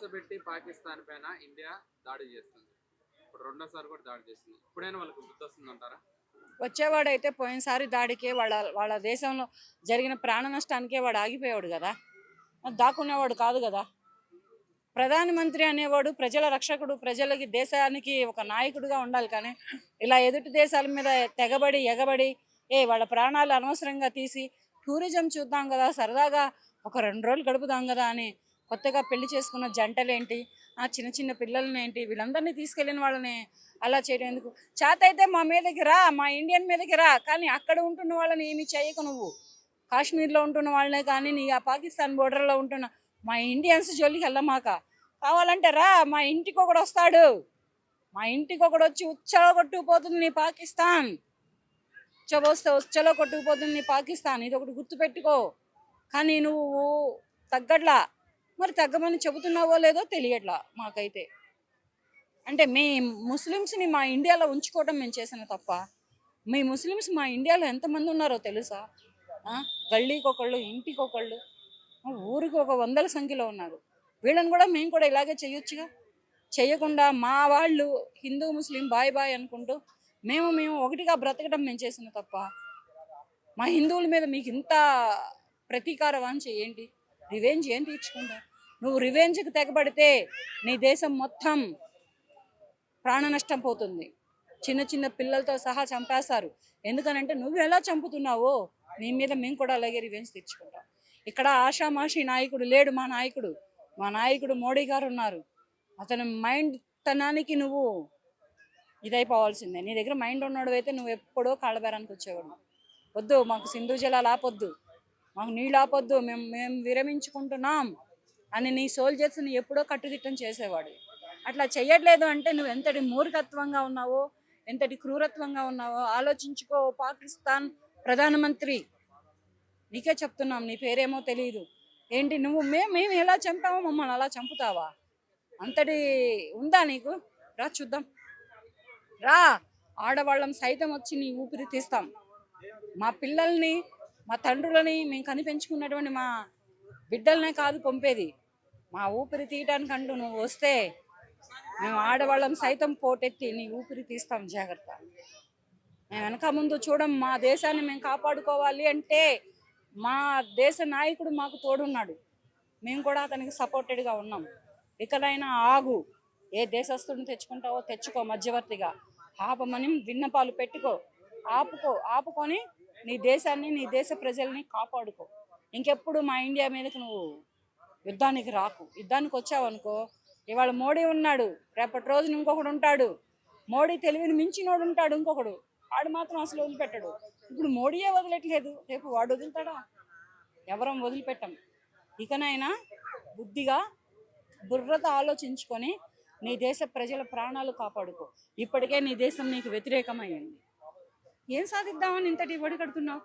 ధ్యాస పెట్టి పాకిస్తాన్ పైన ఇండియా దాడి చేస్తుంది. ఇప్పుడు రెండోసారి కూడా దాడి చేస్తుంది ఇప్పుడైనా వాళ్ళకి బుద్ధి వస్తుంది అంటారా వచ్చేవాడైతే పోయినసారి దాడికే వాళ్ళ వాళ్ళ దేశంలో జరిగిన ప్రాణ నష్టానికే వాడు ఆగిపోయాడు కదా. దాక్కునేవాడు కాదు కదా. ప్రధానమంత్రి అనేవాడు ప్రజల రక్షకుడు ప్రజలకి దేశానికి ఒక నాయకుడుగా ఉండాలి కానీ ఇలా ఎదుటి దేశాల మీద తెగబడి ఎగబడి ఏ వాళ్ళ ప్రాణాలు అనవసరంగా తీసి టూరిజం చూద్దాం కదా సరదాగా ఒక రెండు రోజులు గడుపుదాం కదా అని కొత్తగా పెళ్ళి చేసుకున్న జంటలేంటి? ఆ చిన్న చిన్న పిల్లల్ని ఏంటి వీళ్ళందరినీ తీసుకెళ్ళిన వాళ్ళని అలా చేయడం ఎందుకు? చేత అయితే మా మీదకి రా మా ఇండియన్ మీదకి రా కానీ అక్కడ ఉంటున్న వాళ్ళని ఏమీ చేయకు నువ్వు. కాశ్మీర్లో ఉంటున్న వాళ్ళనే కానీ నీ ఆ పాకిస్తాన్ బోర్డర్లో ఉంటున్న మా ఇండియన్స్ జోలికి వెళ్ళమాక. కావాలంటే రా మా ఇంటికి ఒకడు వస్తాడు. మా ఇంటికి ఒకడు వచ్చి ఉచ్చలో కొట్టుకుపోతుంది నీ పాకిస్తాన్. ఉచ్చబోస్తే ఉచ్చలో కొట్టుకుపోతుంది నీ పాకిస్తాన్. ఇది ఒకటి గుర్తుపెట్టుకో. కానీ నువ్వు తగ్గట్లా మరి తగ్గమని చెబుతున్నావో లేదో తెలియట్లా మాకైతే. అంటే మీ ముస్లిమ్స్ని మా ఇండియాలో ఉంచుకోవడం మేము చేసిన తప్ప మీ ముస్లిమ్స్ మా ఇండియాలో ఎంతమంది ఉన్నారో తెలుసా? ఆ? గల్లీకి ఒకళ్ళు ఇంటికి ఒకళ్ళు ఊరికి ఒక వందల సంఖ్యలో ఉన్నారు. వీళ్ళని కూడా మేము కూడా ఇలాగే చేయొచ్చుగా? చేయకుండా మా వాళ్ళు హిందూ ముస్లిం బాయ్ బాయ్ అనుకుంటూ మేము మేము ఒకటిగా బ్రతకడం మేము చేసిన తప్ప మా హిందువుల మీద మీకు ఇంత ప్రతీకార వాంఛ ఏంటి? రివెంజ్ ఏం తీర్చుకుంటారు నువ్వు రివెంజ్కి తెగబడితే నీ దేశం మొత్తం ప్రాణ నష్టం పోతుంది. చిన్న చిన్న పిల్లలతో సహా చంపేస్తారు. ఎందుకనంటే నువ్వు ఎలా చంపుతున్నావో నీ మీద మేము కూడా అలాగే రివెంజ్ తెచ్చుకుంటాం. ఇక్కడ ఆషామాషి నాయకుడు లేడు మా నాయకుడు. మా నాయకుడు మోడీ గారు ఉన్నారు. అతని మైండ్ తనానికి నువ్వు ఇదైపోవాల్సిందే. నీ దగ్గర మైండ్ ఉన్నాడు అయితే నువ్వు ఎప్పుడో కాళ్ళబేరానికి వచ్చేవాడు వద్దు మాకు సింధు జలాలు ఆపొద్దు. మాకు నీళ్ళు ఆపొద్దు. మేము మేము విరమించుకుంటున్నాం. అని నీ సోల్జర్స్ని ఎప్పుడో కట్టుదిట్టం చేసేవాడు అట్లా చేయట్లేదు అంటే నువ్వు ఎంతటి మూర్ఖత్వంగా ఉన్నావో ఎంతటి క్రూరత్వంగా ఉన్నావో ఆలోచించుకో పాకిస్తాన్ ప్రధానమంత్రి. నీకే చెప్తున్నాం నీ పేరేమో తెలియదు ఏంటి నువ్వు మేము మేము ఎలా చంపావో మమ్మల్ని అలా చంపుతావా? అంతటి ఉందా నీకు? రా చూద్దాం. రా ఆడవాళ్ళం సైతం వచ్చి నీ ఊపిరి తీస్తాం. మా పిల్లల్ని మా తండ్రులని మేము కనిపెంచుకున్నటువంటి మా బిడ్డలనే కాదు పంపేది. మా ఊపిరి తీయటానికి అంటూ నువ్వు వస్తే మేము ఆడవాళ్ళం సైతం పోటెత్తి నీ ఊపిరి తీస్తాం జాగ్రత్త. మేము వెనక ముందు చూడం మా దేశాన్ని మేము కాపాడుకోవాలి అంటే మా దేశ నాయకుడు మాకు తోడున్నాడు. మేము కూడా అతనికి సపోర్టెడ్గా ఉన్నాం. ఇకనైనా ఆగు. ఏ దేశస్తుడిని తెచ్చుకుంటావో తెచ్చుకో మధ్యవర్తిగా. ఆపమని విన్నపాలు పెట్టుకో. ఆపుకో. ఆపుకొని నీ దేశాన్ని నీ దేశ ప్రజల్ని కాపాడుకో. ఇంకెప్పుడు మా ఇండియా మీదకి నువ్వు యుద్ధానికి రాకు. యుద్ధానికి వచ్చావనుకో ఇవాళ మోడీ ఉన్నాడు రేపటి రోజున ఇంకొకడు ఉంటాడు. మోడీ తెలివిని మించినోడు ఉంటాడు ఇంకొకడు. వాడు మాత్రం అసలు వదిలిపెట్టాడు. ఇప్పుడు మోడీయే వదిలట్లేదు. రేపు వాడు వదులుతాడా? ఎవరం వదిలిపెట్టం. ఇకనైనా బుద్ధిగా బుర్రతో ఆలోచించుకొని నీ దేశ ప్రజల ప్రాణాలు కాపాడుకో. ఇప్పటికే నీ దేశం నీకు వ్యతిరేకమైంది ఏం సాధిద్దామని ఇంతటి ఒడి కడుతున్నావు